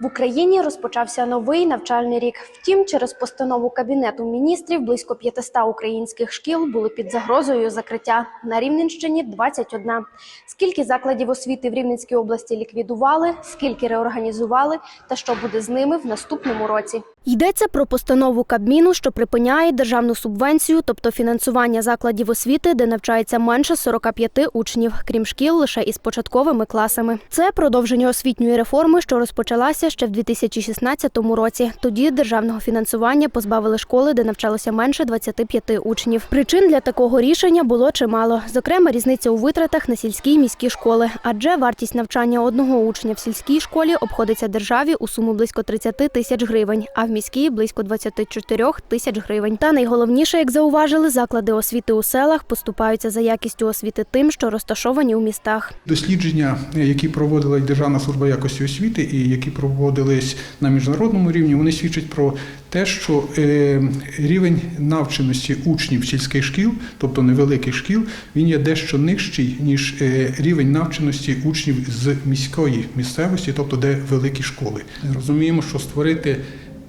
В Україні розпочався новий навчальний рік. Втім, через постанову Кабінету міністрів близько 500 українських шкіл були під загрозою закриття. На Рівненщині 21. Скільки закладів освіти в Рівненській області ліквідували, скільки реорганізували та що буде з ними в наступному році? Йдеться про постанову Кабміну, що припиняє державну субвенцію, тобто фінансування закладів освіти, де навчається менше 45 учнів, крім шкіл лише із початковими класами. Це продовження освітньої реформи, що розпочалася ще в 2016 році. Тоді державного фінансування позбавили школи, де навчалося менше 25 учнів. Причин для такого рішення було чимало. Зокрема, різниця у витратах на сільські й міські школи, адже вартість навчання одного учня в сільській школі обходиться державі у суму близько 30 тисяч гривень, а в міській близько 24 тисяч гривень. Та найголовніше, як зауважили, заклади освіти у селах поступаються за якістю освіти тим, що розташовані у містах. Дослідження, які проводила Державна служба якості освіти, і які проводились на міжнародному рівні, вони свідчать про те, що е, рівень навченості учнів сільських шкіл, тобто невеликих шкіл, він є дещо нижчий ніж е, рівень навченості учнів з міської місцевості, тобто де великі школи. Розуміємо, що створити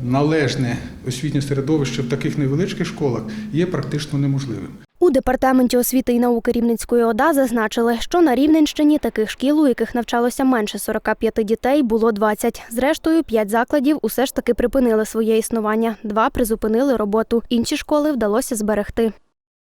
належне освітнє середовище в таких невеличких школах є практично неможливим. У департаменті освіти і науки Рівненської ОДА зазначили, що на Рівненщині таких шкіл, у яких навчалося менше 45 дітей, було 20. Зрештою, 5 закладів усе ж таки припинили своє існування. Два призупинили роботу. Інші школи вдалося зберегти.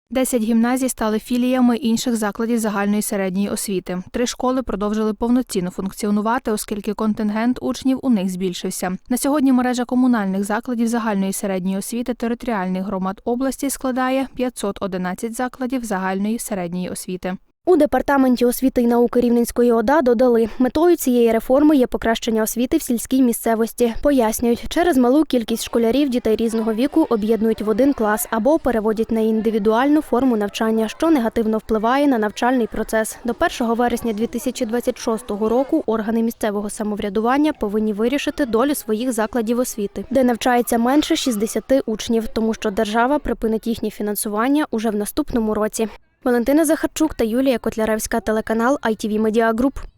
Десять гімназій стали філіями інших закладів загальної середньої освіти. Три школи продовжили повноцінно функціонувати, оскільки контингент учнів у них збільшився. На сьогодні мережа комунальних закладів загальної середньої освіти територіальних громад області складає 511 закладів загальної середньої освіти. У департаменті освіти і науки Рівненської ОДА додали, метою цієї реформи є покращення освіти в сільській місцевості. Пояснюють, через малу кількість школярів дітей різного віку об'єднують в один клас або переводять на індивідуальну форму навчання, що негативно впливає на навчальний процес. До 1 вересня 2026 року органи місцевого самоврядування повинні вирішити долю своїх закладів освіти, де навчається менше 60 учнів, тому що держава припинить їхнє фінансування уже в наступному році. Валентина Захарчук та Юлія Котляревська, телеканал ITV Media Group.